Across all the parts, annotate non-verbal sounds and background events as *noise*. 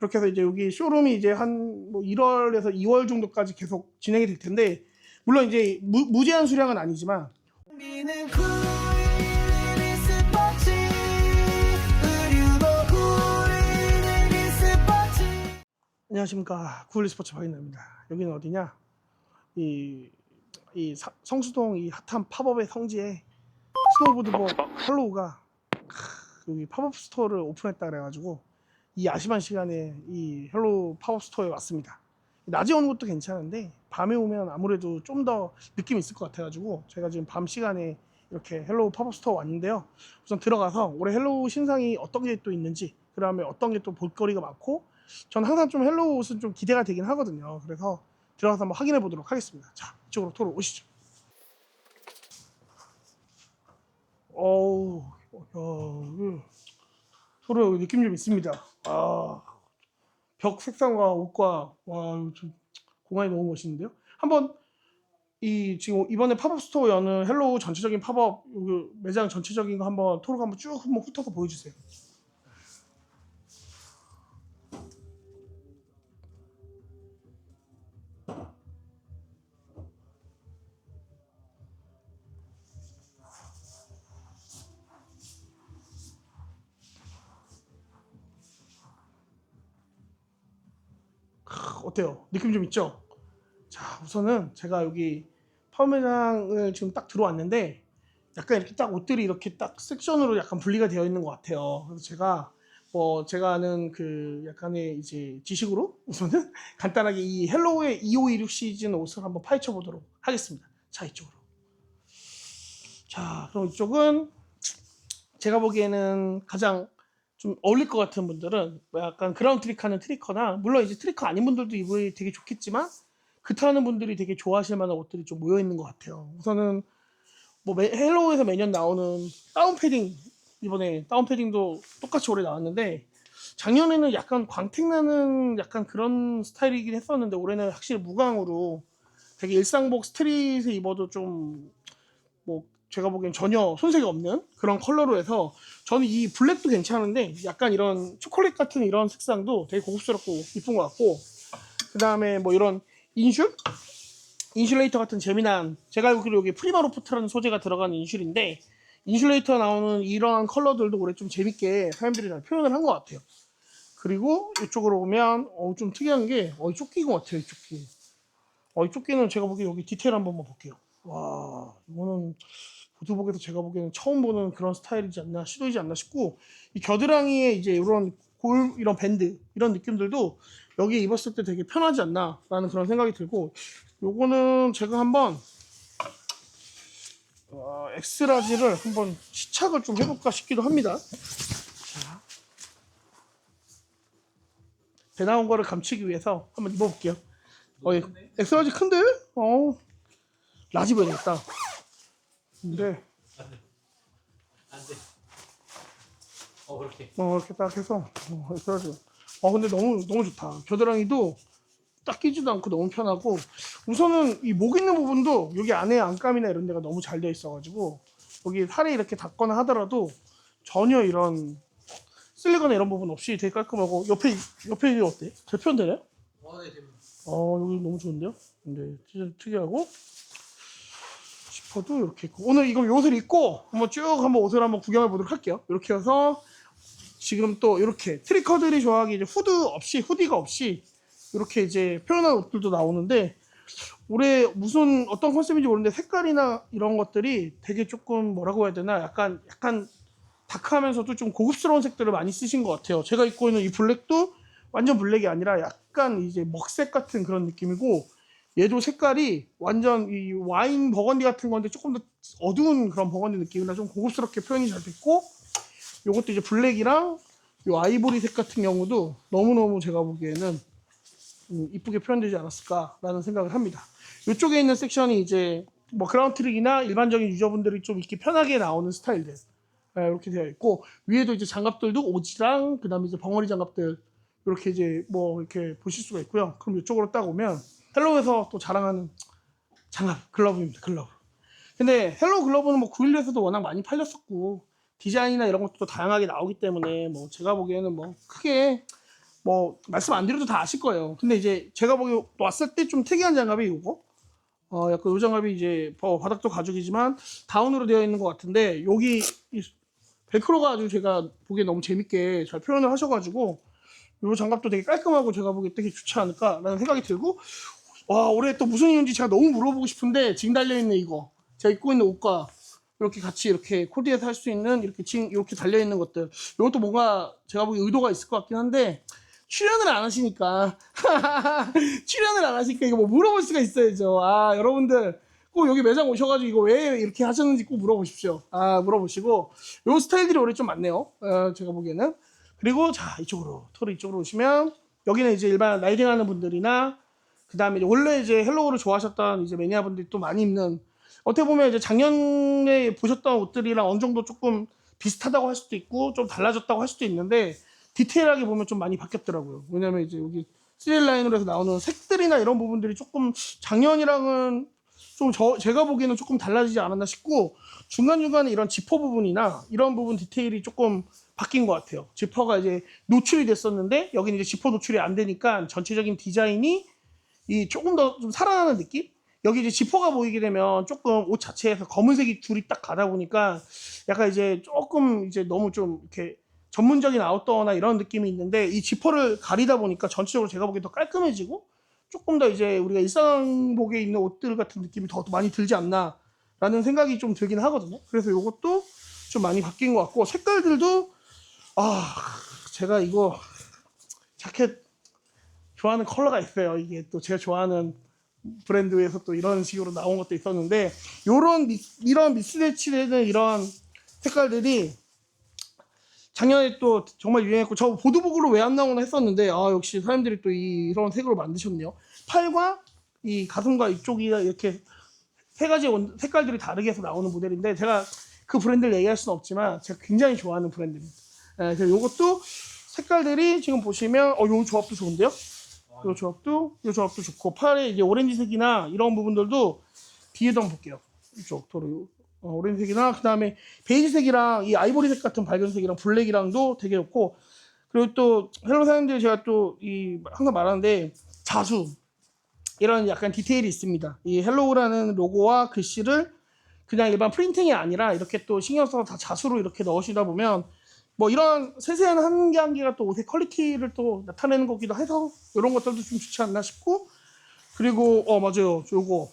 그렇게 해서 이제 여기 쇼룸이 이제 한 뭐 1월에서 2월 정도까지 계속 진행이 될 텐데 물론 이제 무, 무제한 수량은 아니지만 안녕하십니까 구글리 스포츠 박인나입니다. 여기는 어디냐? 이, 이 사- 성수동 이 핫한 팝업의 성지에 스노우보드복 헬로우가 크, 여기 팝업 스토어를 오픈했다 그래가지고 이 야심한 시간에 이 헬로우 팝업 스토어에 왔습니다. 낮에 오는 것도 괜찮은데 밤에 오면 아무래도 좀 더 느낌이 있을 것 같아가지고 제가 지금 밤 시간에 이렇게 헬로우 팝업 스토어 왔는데요. 우선 들어가서 올해 헬로우 신상이 어떤 게 또 있는지 그 다음에 어떤 게 또 볼거리가 많고 저는 항상 좀 헬로우 옷은 좀 기대가 되긴 하거든요. 그래서 들어가서 한번 확인해 보도록 하겠습니다. 자, 이쪽으로 토로 오시죠. 어우, 야, 음. 토로 여기 느낌 좀 있습니다. 아, 벽 색상과 옷과 와, 공간이 너무 멋있는데요. 한번 이 지금 이번에 팝업 스토어 여는 헬로우 전체적인 팝업 여기 매장 전체적인 거 한번 토로가 한번 쭉 한번 훑어서 보여주세요. 어때요? 느낌 좀 있죠? 자, 우선은 제가 여기 파매장을 지금 딱 들어왔는데 약간 이렇게 딱 옷들이 이렇게 딱 섹션으로 약간 분리가 되어 있는 것 같아요. 그래서 제가 뭐 제가 아는 그 약간의 이제 지식으로 우선은 *laughs* 간단하게 이 헬로우의 2526 시즌 옷을 한번 파헤쳐 보도록 하겠습니다. 자, 이쪽으로. 자, 그럼 이쪽은 제가 보기에는 가장 좀 어울릴 것 같은 분들은 뭐 약간 그라운드 트릭하는 트리커나 물론 이제 트리커 아닌 분들도 입으이 되게 좋겠지만 그타는 분들이 되게 좋아하실 만한 옷들이 좀 모여 있는 것 같아요. 우선은 뭐 매- 헬로우에서 매년 나오는 다운 패딩 이번에 다운 패딩도 똑같이 올해 나왔는데 작년에는 약간 광택 나는 약간 그런 스타일이긴 했었는데 올해는 확실히 무광으로 되게 일상복 스트릿에 입어도 좀 뭐 제가 보기엔 전혀 손색이 없는 그런 컬러로 해서 저는 이 블랙도 괜찮은데 약간 이런 초콜릿 같은 이런 색상도 되게 고급스럽고 이쁜 것 같고 그 다음에 뭐 이런 인슐? 인슐레이터 같은 재미난 제가 알기로 여기 프리마로프트라는 소재가 들어간 인슐인데 인슐레이터 나오는 이러한 컬러들도 올해 좀 재밌게 사람들이 잘 표현을 한 것 같아요. 그리고 이쪽으로 오면 어, 좀 특이한 게 어, 이 조끼인 것 같아요 이 조끼. 어, 이 조끼는 제가 보기에 여기 디테일 한 번만 볼게요. 와 이거는 보드복에서 제가 보기에는 처음 보는 그런 스타일이지 않나 시도이지 않나 싶고 이 겨드랑이에 이제 이런 골 이런 밴드 이런 느낌들도 여기에 입었을 때 되게 편하지 않나라는 그런 생각이 들고 요거는 제가 한번 어, 엑스라지를 한번 시착을 좀 해볼까 싶기도 합니다. 자, 배 나온 거를 감추기 위해서 한번 입어볼게요. 어, 예. 엑스라지 큰데? 어, 라지 입어야겠다. 근데 안돼. 어 그렇게. 어 이렇게 딱 해서 어, 엑스라지. 어 근데 너무 너무 좋다. 겨드랑이도 딱 끼지도 않고 너무 편하고 우선은 이 목 있는 부분도 여기 안에 안감이나 이런 데가 너무 잘 되어 있어가지고 여기 살에 이렇게 닿거나 하더라도 전혀 이런 쓸리거나 이런 부분 없이 되게 깔끔하고 옆에 옆에 이게 어때? 잘 표현되나요? 어네 재밌. 어 여기 너무 좋은데요? 근데 진짜 특이하고 지퍼도 이렇게 있고 오늘 이거 요 옷을 입고 한번 쭉 한번 옷을 한번 구경해 보도록 할게요. 이렇게 해서 지금 또 이렇게 트리커들이 좋아하기 이제 후드 없이 후디가 없이 이렇게 이제 표현한 옷들도 나오는데 올해 무슨 어떤 컨셉인지 모르는데 색깔이나 이런 것들이 되게 조금 뭐라고 해야 되나 약간 약간 다크하면서도 좀 고급스러운 색들을 많이 쓰신 것 같아요. 제가 입고 있는 이 블랙도 완전 블랙이 아니라 약간 이제 먹색 같은 그런 느낌이고 얘도 색깔이 완전 이 와인 버건디 같은 건데 조금 더 어두운 그런 버건디 느낌이라 좀 고급스럽게 표현이 잘 됐고 요것도 이제 블랙이랑 요 아이보리색 같은 경우도 너무너무 제가 보기에는 음, 이쁘게 표현되지 않았을까라는 생각을 합니다. 이쪽에 있는 섹션이 이제 뭐 그라운드 트릭이나 일반적인 유저분들이 좀 입기 편하게 나오는 스타일들 네, 이렇게 되어 있고 위에도 이제 장갑들도 오지랑 그다음에 이제 벙어리 장갑들 이렇게 이제 뭐 이렇게 보실 수가 있고요. 그럼 이쪽으로 딱 오면 헬로우에서 또 자랑하는 장갑 글러브입니다. 글러브. 근데 헬로우 글러브는 뭐 9일에서도 워낙 많이 팔렸었고 디자인이나 이런 것도 다양하게 나오기 때문에 뭐 제가 보기에는 뭐 크게 뭐 말씀 안 드려도 다 아실 거예요. 근데 이제 제가 보기 왔을 때 좀 특이한 장갑이 이거. 어 약간 요 장갑이 이제 어, 바닥도 가죽이지만 다운으로 되어 있는 것 같은데 여기 이 벨크로가 아주 제가 보기에 너무 재밌게 잘 표현을 하셔가지고 요 장갑도 되게 깔끔하고 제가 보기에 되게 좋지 않을까라는 생각이 들고 와 올해 또 무슨 이유인지 제가 너무 물어보고 싶은데 지금 달려 있는 이거. 제가 입고 있는 옷과 이렇게 같이 이렇게 코디해서 할 수 있는 이렇게 지금 이렇게 달려 있는 것들. 이것도 뭔가 제가 보기 의도가 있을 것 같긴 한데 출연을 안 하시니까. *laughs* 출연을 안 하시니까 이거 뭐 물어볼 수가 있어야죠. 아 여러분들 꼭 여기 매장 오셔가지고 이거 왜 이렇게 하셨는지 꼭 물어보십시오. 아 물어보시고. 요 스타일들이 올해 좀 많네요. 어, 제가 보기에는. 그리고 자 이쪽으로 토르 이쪽으로 오시면 여기는 이제 일반 라이딩 하는 분들이나 그 다음에 원래 이제 헬로우를 좋아하셨던 이제 매니아분들이 또 많이 입는 어떻게 보면 이제 작년에 보셨던 옷들이랑 어느 정도 조금 비슷하다고 할 수도 있고 좀 달라졌다고 할 수도 있는데 디테일하게 보면 좀 많이 바뀌었더라고요. 왜냐면 이제 여기 3D 라인으로 해서 나오는 색들이나 이런 부분들이 조금 작년이랑은 좀 저, 제가 보기에는 조금 달라지지 않았나 싶고 중간중간에 이런 지퍼 부분이나 이런 부분 디테일이 조금 바뀐 것 같아요. 지퍼가 이제 노출이 됐었는데 여기는 이제 지퍼 노출이 안 되니까 전체적인 디자인이 이 조금 더 좀 살아나는 느낌? 여기 이제 지퍼가 보이게 되면 조금 옷 자체에서 검은색이 줄이 딱 가다 보니까 약간 이제 조금 이제 너무 좀 이렇게 전문적인 아웃도어나 이런 느낌이 있는데 이 지퍼를 가리다 보니까 전체적으로 제가 보기에 더 깔끔해지고 조금 더 이제 우리가 일상복에 입는 옷들 같은 느낌이 더 많이 들지 않나 라는 생각이 좀 들긴 하거든요. 그래서 이것도 좀 많이 바뀐 것 같고 색깔들도 아 제가 이거 자켓 좋아하는 컬러가 있어요. 이게 또 제가 좋아하는 브랜드에서 또 이런 식으로 나온 것도 있었는데 요런 미, 이런 미스매치되는 이런 색깔들이 작년에 또 정말 유행했고 저 보드복으로 왜 안 나오나 했었는데 아 역시 사람들이 또 이, 이런 색으로 만드셨네요. 팔과 이 가슴과 이쪽이 이렇게 세 가지 원- 색깔들이 다르게 해서 나오는 모델인데 제가 그 브랜드를 얘기할 수는 없지만 제가 굉장히 좋아하는 브랜드입니다. 예, 그래서 이것도 색깔들이 지금 보시면 어 요 조합도 좋은데요? 요 조합도 요 조합도 좋고 팔에 이제 오렌지색이나 이런 부분들도 뒤에도 한번 볼게요. 이쪽 도로 어, 오렌지색이나 그 다음에 베이지색이랑 이 아이보리색 같은 밝은색이랑 블랙이랑도 되게 좋고 그리고 또 헬로 사장님들 제가 또 이 항상 말하는데 자수 이런 약간 디테일이 있습니다. 이 헬로우라는 로고와 글씨를 그냥 일반 프린팅이 아니라 이렇게 또 신경 써서 다 자수로 이렇게 넣으시다 보면 뭐 이런 세세한 한 개 한 개가 또 옷의 퀄리티를 또 나타내는 거기도 해서 이런 것들도 좀 좋지 않나 싶고. 그리고 어 맞아요. 요거.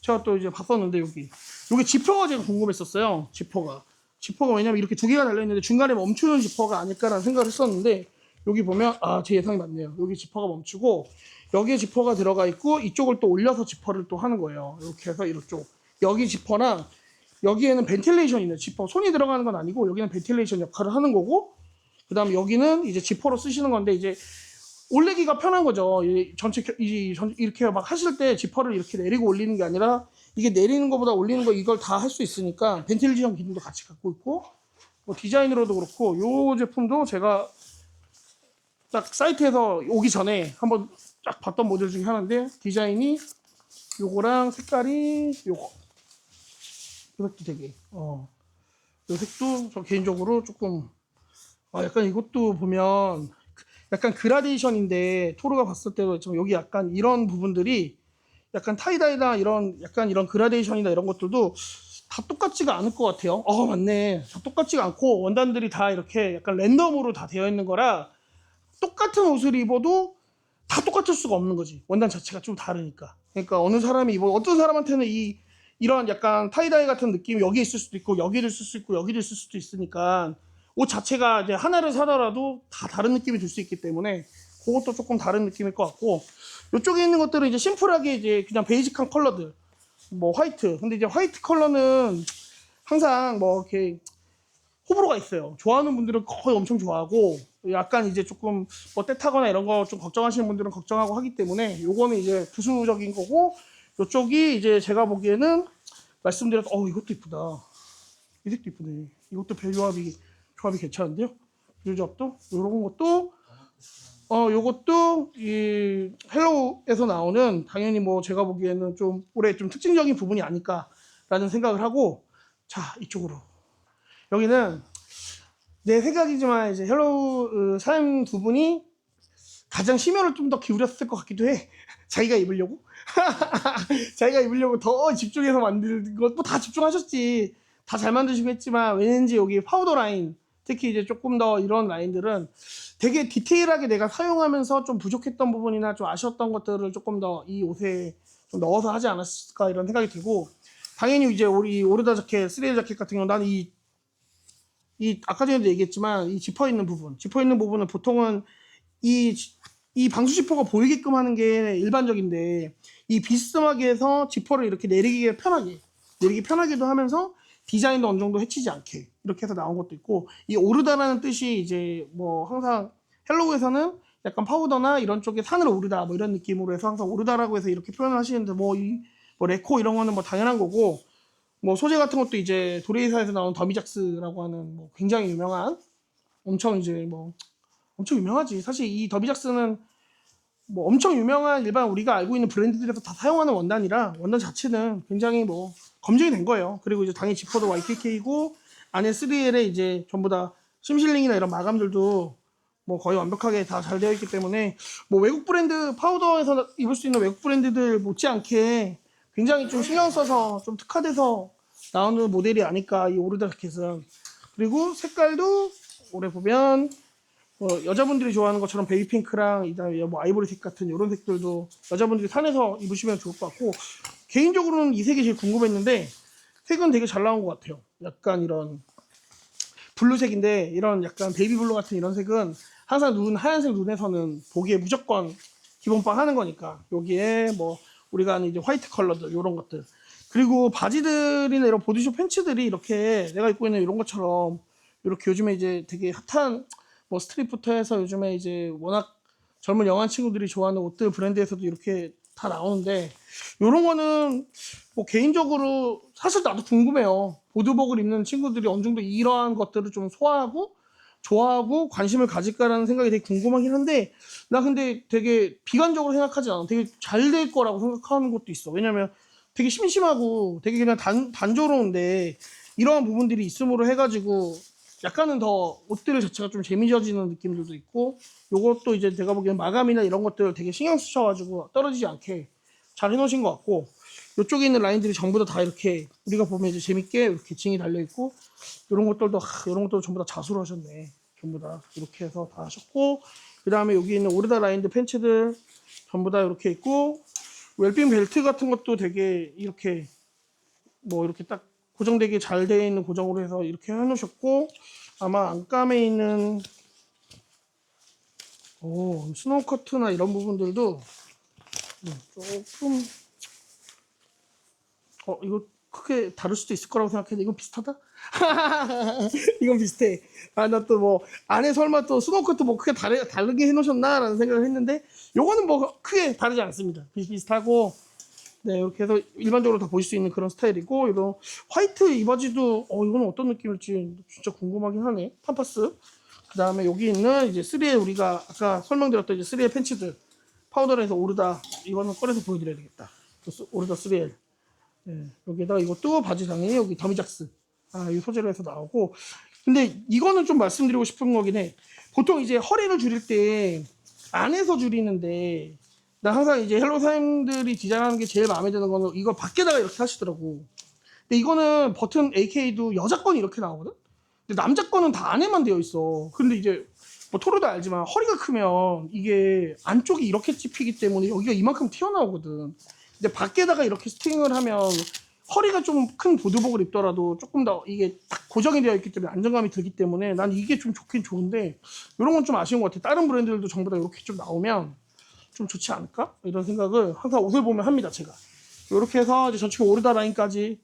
제가 또 이제 봤었는데 여기. 여기 지퍼가 제가 궁금했었어요. 지퍼가. 지퍼가 왜냐면 이렇게 두 개가 달려있는데 중간에 멈추는 지퍼가 아닐까라는 생각을 했었는데 여기 보면 아 제 예상이 맞네요. 여기 지퍼가 멈추고 여기에 지퍼가 들어가 있고 이쪽을 또 올려서 지퍼를 또 하는 거예요. 이렇게 해서 이쪽. 여기 지퍼랑 여기에는 벤틸레이션이 있는 지퍼 손이 들어가는 건 아니고 여기는 벤틸레이션 역할을 하는 거고 그 다음 에 여기는 이제 지퍼로 쓰시는 건데 이제 올리기가 편한 거죠. 이 전체 겨- 이 전- 이렇게 막 하실 때 지퍼를 이렇게 내리고 올리는 게 아니라 이게 내리는 것보다 올리는 거 이걸 다 할 수 있으니까 벤틸레이션 기능도 같이 갖고 있고 뭐 디자인으로도 그렇고 요 제품도 제가 딱 사이트에서 오기 전에 한번 딱 봤던 모델 중에 하나인데 디자인이 요거랑 색깔이 요거 이 색도 되게 어. 이 색도 저 개인적으로 조금 아 약간 이것도 보면 약간 그라데이션인데 토르가 봤을 때도 좀 여기 약간 이런 부분들이 약간 타이다이나 이런 약간 이런 그라데이션이나 이런 것들도 다 똑같지가 않을 것 같아요. 어 맞네. 다 똑같지가 않고 원단들이 다 이렇게 약간 랜덤으로 다 되어 있는 거라 똑같은 옷을 입어도 다 똑같을 수가 없는 거지. 원단 자체가 좀 다르니까. 그러니까 어느 사람이 입어 어떤 사람한테는 이 이런 약간 타이다이 같은 느낌이 여기 있을 수도 있고 여기도 있을 수 있고 여기도 있을 수도 있으니까 옷 자체가 이제 하나를 사더라도 다 다른 느낌이 들 수 있기 때문에 그것도 조금 다른 느낌일 것 같고 이쪽에 있는 것들은 이제 심플하게 이제 그냥 베이직한 컬러들. 뭐 화이트. 근데 이제 화이트 컬러는 항상 뭐 이렇게 호불호가 있어요. 좋아하는 분들은 거의 엄청 좋아하고 약간 이제 조금 뭐 때타거나 이런 거 좀 걱정하시는 분들은 걱정하고 하기 때문에 요거는 이제 부수적인 거고 요쪽이 이제 제가 보기에는 말씀드렸던 어 이것도 이쁘다. 이 색도 이쁘네. 이것도 별 조합이 조합이 괜찮은데요? 이 조합도? 요런 것도 어 요것도 이 헬로우에서 나오는 당연히 뭐 제가 보기에는 좀 올해 좀 특징적인 부분이 아닐까라는 생각을 하고 자 이쪽으로. 여기는 내 생각이지만 이제 헬로우 어, 사장님 두 분이 가장 심혈을 좀 더 기울였을 것 같기도 해. *laughs* 자기가 입으려고. *laughs* 자기가 입으려고 더 집중해서 만든 것 뭐 다 집중하셨지. 다 잘 만드시고 했지만 왠지 여기 파우더 라인 특히 이제 조금 더 이런 라인들은 되게 디테일하게 내가 사용하면서 좀 부족했던 부분이나 좀 아쉬웠던 것들을 조금 더 이 옷에 좀 넣어서 하지 않았을까 이런 생각이 들고 당연히 이제 우리 오르다 자켓, 스레일 자켓 같은 경우 나는 이, 이 아까 전에도 얘기했지만 이 지퍼 있는 부분, 지퍼 있는 부분은 보통은 이, 지- 이 방수 지퍼가 보이게끔 하는 게 일반적인데 이 비스듬하게 해서 지퍼를 이렇게 내리기 편하게 내리기 편하게도 하면서 디자인도 어느 정도 해치지 않게 이렇게 해서 나온 것도 있고 이 오르다라는 뜻이 이제 뭐 항상 헬로우에서는 약간 파우더나 이런 쪽에 산을 오르다 뭐 이런 느낌으로 해서 항상 오르다라고 해서 이렇게 표현을 하시는데 뭐이뭐 레코 이런 거는 뭐 당연한 거고 뭐 소재 같은 것도 이제 도레이사에서 나온 더미작스라고 하는 뭐 굉장히 유명한 엄청 이제 뭐 엄청 유명하지 사실 이 더미작스는 뭐 엄청 유명한 일반 우리가 알고 있는 브랜드들에서 다 사용하는 원단이라 원단 자체는 굉장히 뭐 검증이 된 거예요. 그리고 이제 당연히 지퍼도 YKK이고 안에 3L에 이제 전부 다 심실링이나 이런 마감들도 뭐 거의 완벽하게 다 잘 되어 있기 때문에 뭐 외국 브랜드 파우더에서 입을 수 있는 외국 브랜드들 못지않게 굉장히 좀 신경 써서 좀 특화돼서 나오는 모델이 아닐까 이 오르다 자켓은 그리고 색깔도 올해 보면 뭐 여자분들이 좋아하는 것처럼 베이핑크랑 이다음에 뭐 아이보리색 같은 이런 색들도 여자분들이 산에서 입으시면 좋을 것 같고 개인적으로는 이 색이 제일 궁금했는데 색은 되게 잘 나온 것 같아요. 약간 이런 블루색인데 이런 약간 베이비 블루 같은 이런 색은 항상 눈 하얀색 눈에서는 보기에 무조건 기본빵 하는 거니까 여기에 뭐 우리가 아는 이제 화이트 컬러들 이런 것들 그리고 바지들이나 이런 보디숍 팬츠들이 이렇게 내가 입고 있는 이런 것처럼 이렇게 요즘에 이제 되게 핫한 뭐 스트릿부터 해서 요즘에 이제 워낙 젊은 영한 친구들이 좋아하는 옷들 브랜드에서도 이렇게 다 나오는데 이런 거는 뭐 개인적으로 사실 나도 궁금해요. 보드복을 입는 친구들이 어느 정도 이러한 것들을 좀 소화하고 좋아하고 관심을 가질까라는 생각이 되게 궁금하긴 한데 나 근데 되게 비관적으로 생각하지 않아. 되게 잘 될 거라고 생각하는 것도 있어. 왜냐면 되게 심심하고 되게 그냥 단, 단조로운데 이러한 부분들이 있음으로 해가지고 약간은 더 옷들 자체가 좀 재미져지는 느낌들도 있고 요것도 이제 내가 보기엔 마감이나 이런 것들 되게 신경 쓰셔가지고 떨어지지 않게 잘 해놓으신 것 같고 이쪽에 있는 라인들이 전부 다 다 이렇게 우리가 보면 이제 재밌게 이렇게 징이 달려 있고 이런 것들도 하, 이런 것도 전부 다 자수로 하셨네. 전부 다 이렇게 해서 다 하셨고 그 다음에 여기 있는 오르다 라인드 팬츠들 전부 다 이렇게 있고 웰빙 벨트 같은 것도 되게 이렇게 뭐 이렇게 딱 고정되게 잘 되어 있는 고정으로 해서 이렇게 해놓으셨고 아마 안감에 있는 오 스노우 커트나 이런 부분들도 음, 조금 어 이거 크게 다를 수도 있을 거라고 생각했는데 이건 비슷하다? *laughs* 이건 비슷해. 아 나 또 뭐 안에 설마 또 스노우 커트 뭐 크게 다르, 다르게 해놓으셨나 라는 생각을 했는데 요거는 뭐 크게 다르지 않습니다. 비슷비슷하고 네 이렇게 해서 일반적으로 다 보실 수 있는 그런 스타일이고 이런 화이트 이 바지도 어 이거는 어떤 느낌일지 진짜 궁금하긴 하네. 팜파스. 그 다음에 여기 있는 이제 3L 우리가 아까 설명드렸던 이제 3L 팬츠들 파우더에서 오르다 이거는 꺼내서 보여드려야 되겠다. 오르다 3L. 예, 여기다가 이것도 바지 당연히 여기 더미작스. 아, 이 소재로 해서 나오고. 근데 이거는 좀 말씀드리고 싶은 거긴 해. 보통 이제 허리를 줄일 때 안에서 줄이는데 나 항상 이제 헬로 사장님들이 디자인하는 게 제일 마음에 드는 거는 이걸 밖에다가 이렇게 하시더라고. 근데 이거는 버튼 AK도 여자 건이 이렇게 나오거든? 근데 남자 거는 다 안에만 되어 있어. 근데 이제 뭐 토르도 알지만 허리가 크면 이게 안쪽이 이렇게 찝히기 때문에 여기가 이만큼 튀어나오거든. 근데 밖에다가 이렇게 스팅을 하면 허리가 좀 큰 보드복을 입더라도 조금 더 이게 딱 고정이 되어 있기 때문에 안정감이 들기 때문에 난 이게 좀 좋긴 좋은데 이런 건 좀 아쉬운 것 같아. 다른 브랜드들도 전부 다 이렇게 좀 나오면 좀 좋지 않을까? 이런 생각을 항상 옷을 보면 합니다, 제가. 이렇게 해서 이제 전체 오르다 라인까지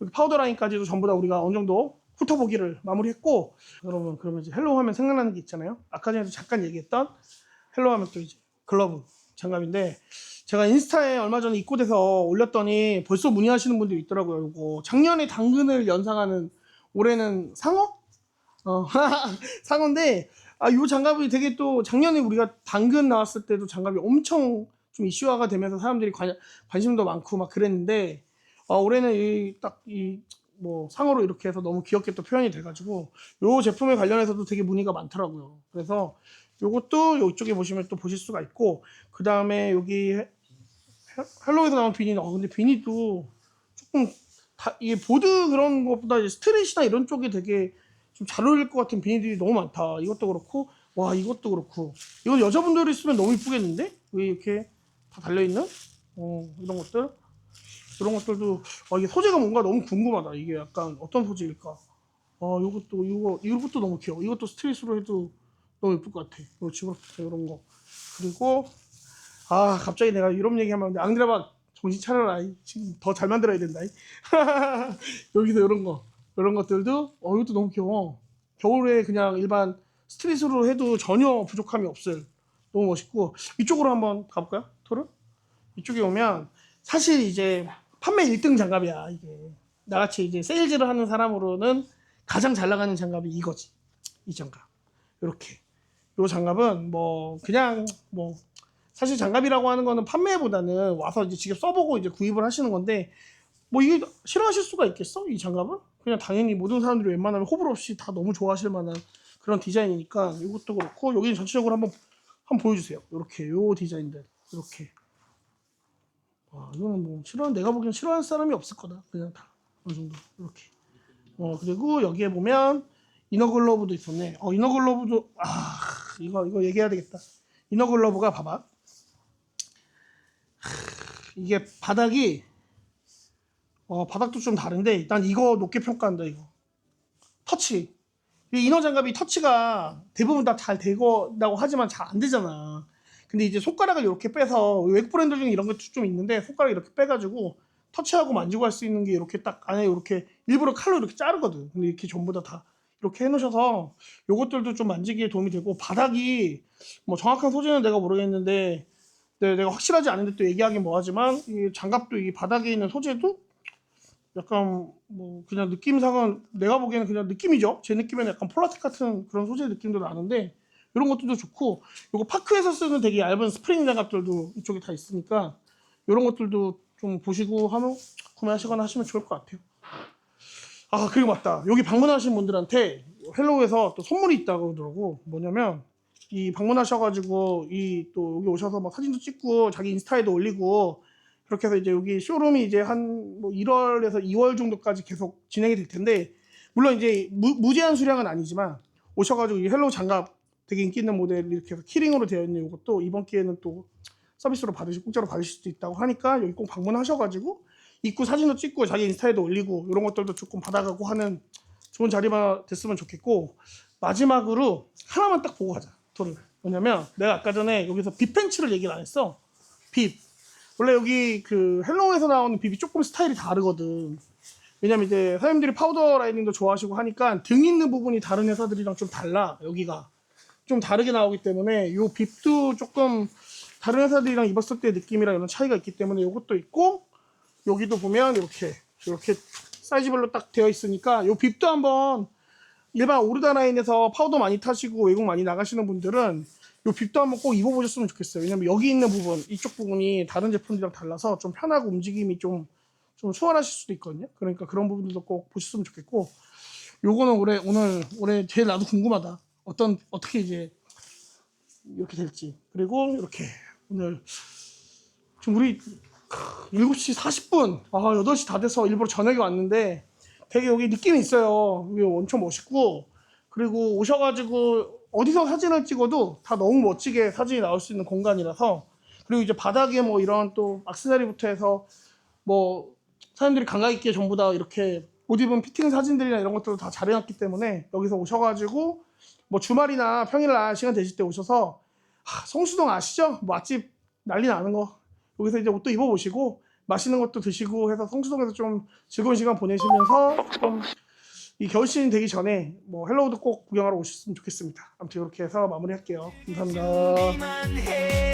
여기 파우더 라인까지도 전부 다 우리가 어느 정도 훑어보기를 마무리했고 여러분 그러면 이제 헬로우 하면 생각나는 게 있잖아요. 아까 전에도 잠깐 얘기했던 헬로우 하면 또 이제 글러브 장갑인데 제가 인스타에 얼마 전에 입고 돼서 올렸더니 벌써 문의하시는 분들이 있더라고요. 이거 작년에 당근을 연상하는 올해는 상어? 어, *laughs* 상어인데 아, 요 장갑이 되게 또 작년에 우리가 당근 나왔을 때도 장갑이 엄청 좀 이슈화가 되면서 사람들이 관, 관심도 많고 막 그랬는데 어, 올해는 이 딱 이 뭐 상어로 이렇게 해서 너무 귀엽게 또 표현이 돼가지고 요 제품에 관련해서도 되게 문의가 많더라고요. 그래서 요것도 이쪽에 보시면 또 보실 수가 있고 그 다음에 여기 헬- 헬로에서 나온 비니는 어 근데 비니도 조금 다 이게 보드 그런 것보다 스트릿이나 이런 쪽에 되게 좀 잘 어울릴 것 같은 비니들이 너무 많다. 이것도 그렇고 와 이것도 그렇고 이건 여자분들이 쓰면 너무 이쁘겠는데 왜 이렇게 다 달려 있는 어 이런 것들 이런 것들도 아 이게 소재가 뭔가 너무 궁금하다. 이게 약간 어떤 소재일까? 아 이것도 이거 이것도 너무 귀여워. 이것도 스트릿으로 해도 너무 예쁠 것 같아. 이거 집어넣 이런 거 그리고 아 갑자기 내가 이런 얘기하면 앙드라박 정신 차려라. 이. 지금 더 잘 만들어야 된다. 이. *laughs* 여기서 이런 거 이런 것들도 어 이것도 너무 귀여워. 겨울에 그냥 일반 스트릿으로 해도 전혀 부족함이 없을 너무 멋있고 이쪽으로 한번 가볼까요? 토르? 이쪽에 오면 사실 이제 판매 1등 장갑이야 이게 나같이 이제 세일즈를 하는 사람으로는 가장 잘 나가는 장갑이 이거지 이 장갑 이렇게 요 장갑은 뭐 그냥 뭐 사실 장갑이라고 하는 거는 판매보다는 와서 이제 직접 써보고 이제 구입을 하시는 건데 뭐 이게 싫어하실 수가 있겠어? 이 장갑은? 그냥 당연히 모든 사람들이 웬만하면 호불호 없이 다 너무 좋아하실 만한 그런 디자인이니까 이것도 그렇고 여기는 전체적으로 한번 한번 보여주세요. 이렇게 요 디자인들. 이렇게. 와 이거는 뭐 싫어하는 내가 보기엔 싫어하는 사람이 없을 거다. 그냥 다. 어느 정도. 이렇게. 어 그리고 여기에 보면 이너 글러브도 있었네. 어 이너 글러브도 아 이거 이거 얘기해야 되겠다. 이너 글러브가 봐봐. 하, 이게 바닥이 어 바닥도 좀 다른데 일단 이거 높게 평가한다 이거. 터치. 이 이너 장갑이 터치가 대부분 다 잘 되고다고 하지만 잘 안 되잖아. 근데 이제 손가락을 이렇게 빼서 외국 브랜드 중에 이런 것도 좀 있는데 손가락 이렇게 빼가지고 터치하고 만지고 할 수 있는 게 이렇게 딱 안에 이렇게 일부러 칼로 이렇게 자르거든. 근데 이렇게 전부 다 다 이렇게 해놓으셔서 요것들도 좀 만지기에 도움이 되고 바닥이 뭐 정확한 소재는 내가 모르겠는데 네, 내가 확실하지 않은데 또 얘기하긴 뭐하지만 이 장갑도 이 바닥에 있는 소재도 약간 뭐 그냥 느낌상은 내가 보기에는 그냥 느낌이죠. 제 느낌에는 약간 폴라텍 같은 그런 소재 느낌도 나는데 이런 것들도 좋고 요거 파크에서 쓰는 되게 얇은 스프링 장갑들도 이쪽에 다 있으니까 이런 것들도 좀 보시고 하면 구매하시거나 하시면 좋을 것 같아요. 아 그리고 맞다 여기 방문하신 분들한테 헬로우에서 또 선물이 있다고 그러더라고 뭐냐면 이 방문하셔가지고 이 또 여기 오셔서 막 사진도 찍고 자기 인스타에도 올리고 그렇게 해서 이제 여기 쇼룸이 이제 한 뭐 1월에서 2월 정도까지 계속 진행이 될 텐데 물론 이제 무, 무제한 수량은 아니지만 오셔가지고 이 헬로우 장갑 되게 인기 있는 모델 이렇게 해서 키링으로 되어 있는 이것도 이번 기회는 또 서비스로 받으시 공짜로 받으실 수도 있다고 하니까 여기 꼭 방문하셔가지고 입고 사진도 찍고 자기 인스타에도 올리고 이런 것들도 조금 받아가고 하는 좋은 자리가 됐으면 좋겠고 마지막으로 하나만 딱 보고 가자 토를 뭐냐면 내가 아까 전에 여기서 빗 팬츠를 얘기를 안 했어. 빗 원래 여기 그 헬로우에서 나오는 빗이 조금 스타일이 다르거든. 왜냐면 이제 사장님들이 파우더 라이닝도 좋아하시고 하니까 등 있는 부분이 다른 회사들이랑 좀 달라 여기가. 좀 다르게 나오기 때문에 요 빕도 조금 다른 회사들이랑 입었을 때 느낌이랑 이런 차이가 있기 때문에 요것도 있고 여기도 보면 이렇게 이렇게 사이즈별로 딱 되어 있으니까 요 빕도 한번 일반 오르다 라인에서 파우더 많이 타시고 외국 많이 나가시는 분들은 요 빕도 한번 꼭 입어보셨으면 좋겠어요. 왜냐면 여기 있는 부분 이쪽 부분이 다른 제품들이랑 달라서 좀 편하고 움직임이 좀 좀 수월하실 수도 있거든요. 그러니까 그런 부분들도 꼭 보셨으면 좋겠고 요거는 올해 오늘 올해 제일 나도 궁금하다. 어떤 어떻게 이제 이렇게 될지 그리고 이렇게 오늘 지금 우리 7시 40분 아 8시 다 돼서 일부러 저녁에 왔는데 되게 여기 느낌이 있어요 여기 엄청 멋있고 그리고 오셔가지고 어디서 사진을 찍어도 다 너무 멋지게 사진이 나올 수 있는 공간이라서 그리고 이제 바닥에 뭐 이런 또 악세사리부터 해서 뭐 사람들이 감각 있게 전부 다 이렇게 옷 입은 피팅 사진들이나 이런 것들도 다 잘 해놨기 때문에 여기서 오셔가지고 뭐 주말이나 평일날 시간 되실 때 오셔서 하, 성수동 아시죠? 뭐 맛집 난리 나는 거 여기서 이제 옷도 입어보시고 맛있는 것도 드시고 해서 성수동에서 좀 즐거운 시간 보내시면서 좀 이 겨울 시즌 되기 전에 뭐 헬로우도 꼭 구경하러 오셨으면 좋겠습니다. 아무튼 이렇게 해서 마무리할게요. 감사합니다.